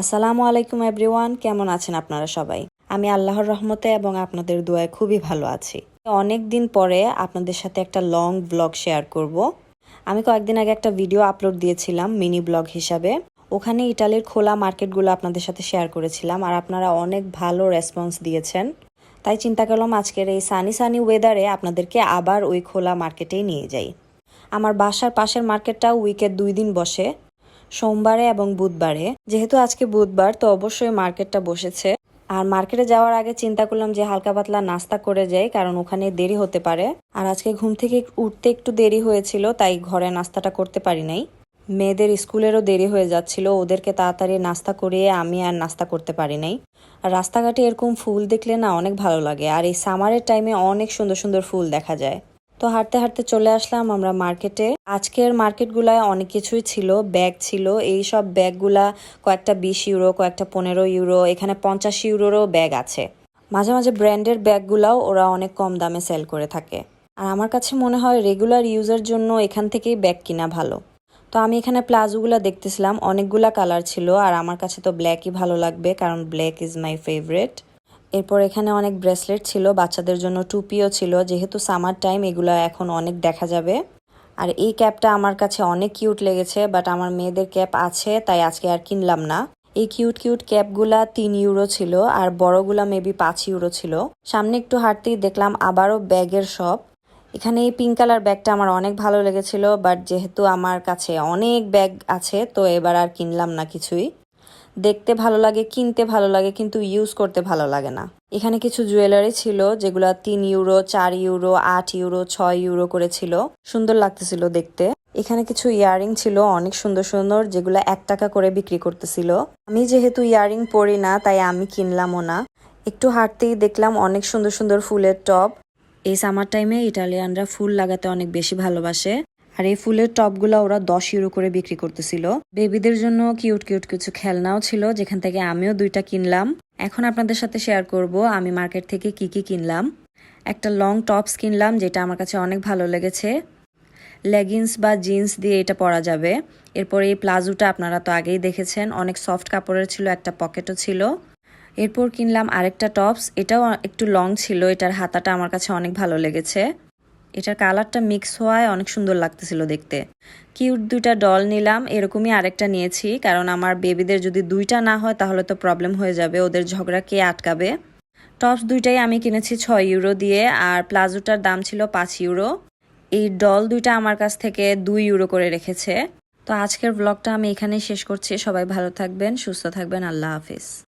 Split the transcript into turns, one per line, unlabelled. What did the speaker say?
আসসালামু আলাইকুম এভরিওয়ান, কেমন আছেন আপনারা সবাই? আমি আল্লাহর রহমতে এবং আপনাদের দোয়ায় খুবই ভালো আছি। অনেক দিন পরে আপনাদের সাথে একটা লং ব্লগ শেয়ার করব। আমি কয়েকদিন আগে একটা ভিডিও আপলোড দিয়েছিলাম মিনি ব্লগ হিসাবে। ওখানে ইটালির খোলা মার্কেটগুলো আপনাদের সাথে শেয়ার করেছিলাম আর আপনারা অনেক ভালো রেসপন্স দিয়েছেন। তাই চিন্তা করলাম আজকের এই সানি সানি ওয়েদারে আপনাদেরকে আবার ওই খোলা মার্কেটেই নিয়ে যাই। আমার বাসার পাশের মার্কেটটা উইকের দুই দিন বসে। সোমবারে এবং বুধবারে। যেহেতু আজকে বুধবার, তো অবশ্যই মার্কেটটা বসেছে। আর মার্কেটে যাওয়ার আগে চিন্তা করলাম যে হালকা পাতলা নাস্তা করে যাই, কারণ ওখানে দেরি হতে পারে। আর আজকে ঘুম থেকে উঠতে একটু দেরি হয়েছিল, তাই ঘরে নাস্তাটা করতে পারি নাই। মেয়েদের স্কুলেরও দেরি হয়ে যাচ্ছিল, ওদেরকে তাড়াতাড়ি নাস্তা করিয়ে আমি আর নাস্তা করতে পারি নাই। আর রাস্তাঘাটে এরকম ফুল দেখলে না অনেক ভালো লাগে, আর এই সামারের টাইমে অনেক সুন্দর সুন্দর ফুল দেখা যায়। তো হাঁটতে হাঁটতে চলে আসলাম আমরা মার্কেটে। আজকের মার্কেটগুলায় অনেক কিছুই ছিল, ব্যাগ ছিল। এই সব ব্যাগগুলা কয়েকটা বিশ ইউরো, কয়েকটা পনেরো ইউরো, এখানে পঞ্চাশ ইউরোরও ব্যাগ আছে। মাঝে মাঝে ব্র্যান্ডের ব্যাগগুলাও ওরা অনেক কম দামে সেল করে থাকে। আর আমার কাছে মনে হয় রেগুলার ইউজের জন্য এখান থেকেই ব্যাগ কিনা ভালো। তো আমি এখানে প্লাজোগুলা দেখতেছিলাম, অনেকগুলা কালার ছিল, আর আমার কাছে তো ব্ল্যাকই ভালো লাগবে, কারণ ব্ল্যাক ইজ মাই ফেভারেট এরপর এখানে অনেক ব্রেসলেট ছিল, বাচ্চাদের জন্য টুপিও ছিল। যেহেতু সামার টাইম, এগুলো এখন অনেক দেখা যাবে। আর এই ক্যাপটা আমার কাছে অনেক কিউট লেগেছে, বাট আমার মেয়েদের ক্যাপ আছে, তাই আজকে আর কিনলাম না। এই কিউট কিউট ক্যাপগুলা তিন ইউরো ছিল, আর বড়গুলা মেবি পাঁচ ইউরো ছিল। সামনে একটু হাঁটতেই দেখলাম আবারও ব্যাগের শপ। এখানে এই পিঙ্ক কালার ব্যাগটা আমার অনেক ভালো লেগেছিল, বাট যেহেতু আমার কাছে অনেক ব্যাগ আছে, তো এবার আর কিনলাম না কিছুই। দেখতে ভালো লাগে, কিনতে ভালো লাগে, কিন্তু ইউজ করতে ভালো লাগে না। এখানে কিছু জুয়েলারি ছিল, যেগুলো তিন ইউরো চার ইউরো আট ইউরো ছয় ইউরো করে ছিল। সুন্দর লাগতেছিল দেখতে। এখানে কিছু ইয়ারিং ছিল, অনেক সুন্দর সুন্দর, যেগুলো এক টাকা করে বিক্রি করতেছিল। আমি যেহেতু ইয়ারিং পরি না, তাই আমি কিনলামও না। একটু হাঁটতেই দেখলাম অনেক সুন্দর সুন্দর ফুলের টব এই সামার টাইমে ইটালিয়ানরা ফুল লাগাতে অনেক বেশি ভালোবাসে। আর এই ফুলের টপগুলো ওরা দশ ইউরো করে বিক্রি করতেছিল। বেবিদের জন্য কিউট কিউট কিছু খেলনাও ছিল, যেখান থেকে আমিও দুইটা কিনলাম। এখন আপনাদের সাথে শেয়ার করব আমি মার্কেট থেকে কি কি কিনলাম। একটা লং টপস কিনলাম, যেটা আমার কাছে অনেক ভালো লেগেছে। লেগিংস বা জিন্স দিয়ে এটা পরা যাবে। এরপর এই প্লাজোটা আপনারা তো আগেই দেখেছেন, অনেক সফট কাপড়ের ছিল, একটা পকেটও ছিল। এরপর কিনলাম আরেকটা টপস, এটাও একটু লং ছিল, এটার হাতাটা আমার কাছে অনেক ভালো লেগেছে। এটার কালারটা মিক্স হওয়ায় অনেক সুন্দর লাগতেছিল দেখতে। কিউট দুইটা ডল নিলাম, এরকমই আরেকটা নিয়েছি, কারণ আমার বেবিদের যদি দুইটা না হয় তাহলে তো প্রবলেম হয়ে যাবে, ওদের ঝগড়া কে আটকাবে? টপস দুইটাই আমি কিনেছি ছয় ইউরো দিয়ে, আর প্লাজোটার দাম ছিল পাঁচ ইউরো এই ডল দুইটা আমার কাছ থেকে দুই ইউরো করে রেখেছে। তো আজকের ব্লগটা আমি এখানেই শেষ করছি, সবাই ভালো থাকবেন, সুস্থ থাকবেন, আল্লাহ হাফিজ।